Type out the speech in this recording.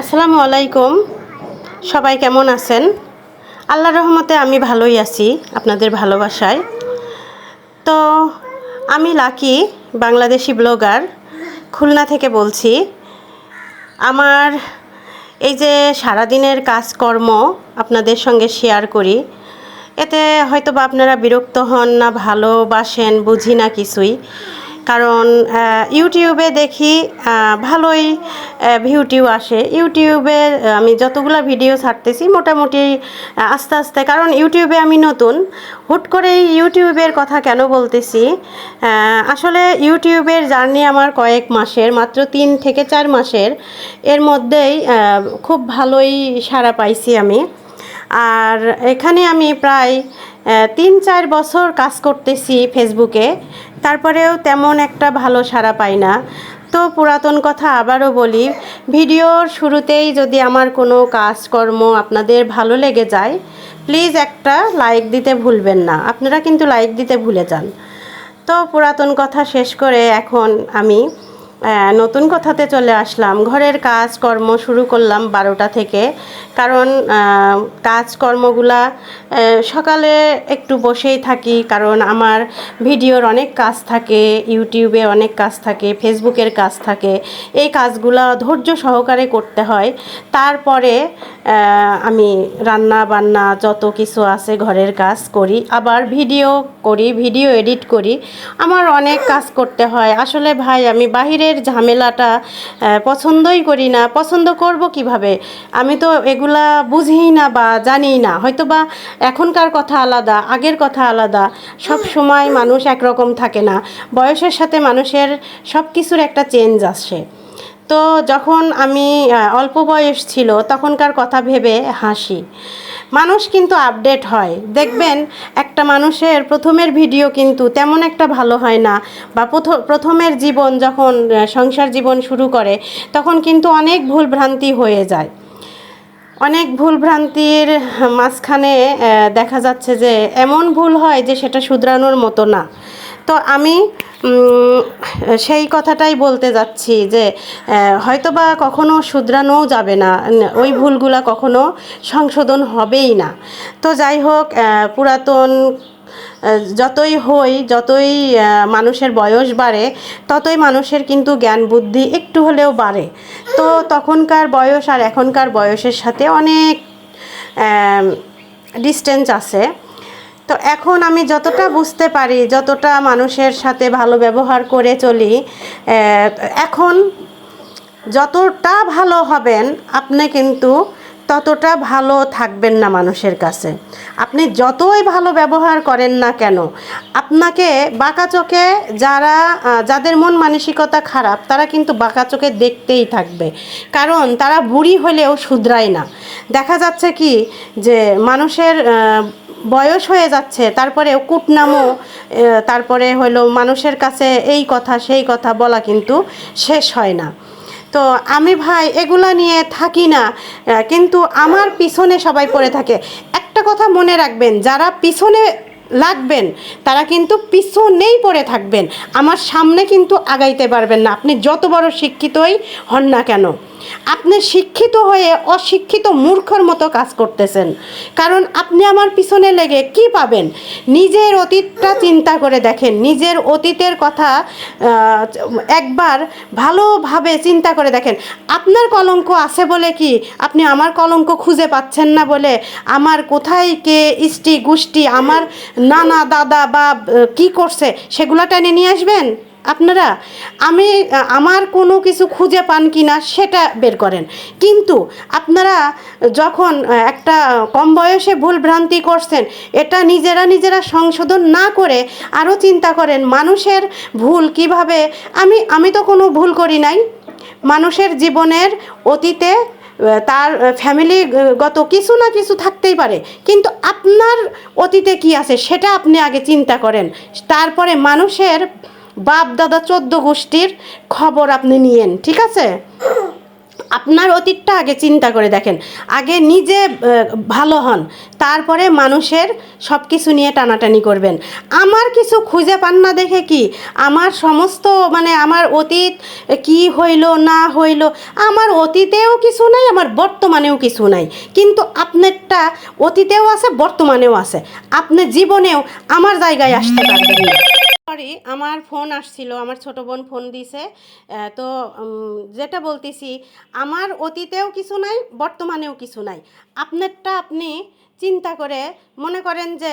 আসসালামু আলাইকুম। সবাই কেমন আছেন? আল্লাহ রহমতে আমি ভালোই আছি, আপনাদের ভালোবাসায়। তো আমি লাকি, বাংলাদেশি ব্লগার। খুলনা থেকে বলছি, আমার এই যে সারাদিনের কাজকর্ম আপনাদের সঙ্গে শেয়ার করি, এতে হয়তো বা আপনারা বিরক্ত হন না, ভালোবাসেন, বুঝি না কিছুই। কারণ ইউটিউবে দেখি ভালোই ভিউ টিউ আসে। ইউটিউবে আমি যতগুলো ভিডিও ছাড়তেছি, মোটামুটি আস্তে আস্তে, কারণ ইউটিউবে আমি নতুন। হুট করে ইউটিউবের কথা কেন বলতেছি? আসলে ইউটিউবের জার্নি আমার কয়েক মাসের, মাত্র তিন থেকে চার মাসের। এর মধ্যেই খুব ভালোই সাড়া পাইছি আমি। আর এখানে আমি প্রায় তিন চার বছর কাজ করতেছি ফেসবুকে। তারপরেও তেমন একটা ভালো সাড়া পাই না। তো পুরাতন কথা আবারও বলি, ভিডিওর শুরুতেই যদি আমার কোনো কাজকর্ম আপনাদের ভালো লেগে যায়, প্লিজ একটা লাইক দিতে ভুলবেন না। আপনারা কিন্তু লাইক দিতে ভুলে যান। তো পুরাতন কথা শেষ করে এখন আমি নতুন কথাতে চলে আসলাম। ঘরের কাজ কর্ম শুরু করলাম বারোটা থেকে। কারণ কাজকর্মগুলা সকালে একটু বসেই থাকি। কারণ আমার ভিডিওর অনেক কাজ থাকে, ইউটিউবে অনেক কাজ থাকে, ফেসবুকের কাজ থাকে। এই কাজগুলো ধৈর্য সহকারে করতে হয়। তারপরে আমি রান্না বান্না যত কিছু আছে ঘরের কাজ করি। আবার ভিডিও করি, ভিডিও এডিট করি। আমার অনেক কাজ করতে হয়। আসলে ভাই, আমি বাহিরের ঝামেলাটা পছন্দই করি না। পছন্দ করব কীভাবে? আমি তো এগুলা বুঝিই না বা জানি না। হয়তো বা এখনকার কথা আলাদা, আগের কথা আলাদা। সব সময় মানুষ একরকম থাকে না। বয়সের সাথে মানুষের সব কিছুর একটা চেঞ্জ আসে। তো যখন আমি অল্প বয়স ছিল, তখনকার কথা ভেবে হাসি। মানুষ কিন্তু আপডেট হয়। দেখবেন, একটা মানুষের প্রথমের ভিডিও কিন্তু তেমন একটা ভালো হয় না, বা প্রথ- প্রথমের জীবন যখন সংসার জীবন শুরু করে, তখন কিন্তু অনেক ভুল ভ্রান্তি হয়ে যায়। অনেক ভুল ভ্রান্তির মাঝখানে দেখা যাচ্ছে যে, এমন ভুল হয় যে, সেটা শুধরানোর মতো না। তো আমি সেই কথাটাই বলতে যাচ্ছি যে আহ, হয়তোবা কখনো শুধরানোও যাবে না ওই ভুলগুলা কখনো সংশোধন হবেই না। তো যাই হোক পুরাতন যতই হই যতই মানুষের বয়স বাড়ে ততই মানুষের কিন্তু জ্ঞান বুদ্ধি একটু হলেও বাড়ে। তো তখনকার বয়স আর এখনকার বয়সের সাথে অনেক ডিস্টেন্স আছে। তো এখন আমি যতটা বুঝতে পারি, যতটা মানুষের সাথে ভালো ব্যবহার করে চলি এখন যতটা ভালো হবেন, আপনি কিন্তু ততটা ভালো থাকবেন না মানুষের কাছে। আপনি যতই ভালো ব্যবহার করেন না কেন, আপনাকে বাঁকা চোখে যারা যাদের মন মানসিকতা খারাপ, তারা কিন্তু বাঁকা চোখে দেখতেই থাকবে। কারণ তারা বুড়ি হলেও শুধরায় না। দেখা যাচ্ছে কি যে মানুষের বয়স হয়ে যাচ্ছে তারপরে কুটনামও আহ, তারপরে হলো মানুষের কাছে এই কথা সেই কথা বলা কিন্তু শেষ হয় না। তো আমি ভাই এগুলা নিয়ে থাকি না কিন্তু আমার পিছনে সবাই পড়ে থাকে। একটা কথা মনে রাখবেন যারা পিছনে লাগবেন তারা কিন্তু পিছনেই পড়ে থাকবেন। আমার সামনে কিন্তু আগাইতে পারবেন না আপনি যত বড় শিক্ষিতই হন না কেন। আপনি শিক্ষিত হয়ে অশিক্ষিত মূর্খর মতো কাজ করতেছেন। কারণ আপনি আমার পিছনে লেগে কি পাবেন? নিজের অতীতটা চিন্তা করে দেখেন। নিজের অতীতের কথা একবার ভালোভাবে চিন্তা করে দেখেন। আপনার কলঙ্ক আছে বলে কি? আপনি আমার কলঙ্ক খুঁজে পাচ্ছেন না বলে আমার কোথায় কে ইষ্টি গুষ্টি, আমার নানা দাদা বা কি করছে, সেগুলো টেনে নিয়ে আসবেন? আপনারা, আমি আমার কোনো কিছু খুঁজে পান কি না সেটা বের করেন। কিন্তু আপনারা যখন একটা কম বয়সে ভুল ভ্রান্তি করছেন, এটা নিজেরা নিজেরা সংশোধন না করে আরও চিন্তা করেন, মানুষের ভুল কীভাবে, আমি আমি তো কোনো ভুল করি নাই। মানুষের জীবনের অতীতে তার ফ্যামিলিগত কিছু না কিছু থাকতেই পারে। কিন্তু আপনার অতীতে কি আছে সেটা আপনি আগে চিন্তা করেন। তারপরে মানুষের বাপ দাদা চোদ্দ গোষ্ঠীর খবর আপনি নিয়েন, ঠিক আছে? আপনার অতীতটা আগে চিন্তা করে দেখেন। আগে নিজে ভালো হন, তারপরে মানুষের সব কিছু নিয়ে টানাটানি করবেন। আমার কিছু খুঁজে পান না দেখে কি? আমার সমস্ত মানে আমার অতীত কি হইল, না হইল, আমার অতীতেও কিছু নাই, আমার বর্তমানেও কিছু নাই। কিন্তু আপনারটা অতীতেও আছে, বর্তমানেও আছে। আপনি জীবনেও আমার জায়গায় আসতে পারবেন না। সরি আমার ফোন আসছিল, আমার ছোট বোন ফোন দিছে তো যেটা বলতেছি, আমার অতীতেও কিছু নাই, বর্তমানেও কিছু নাই। আপনারটা আপনি চিন্তা করে মনে করেন যে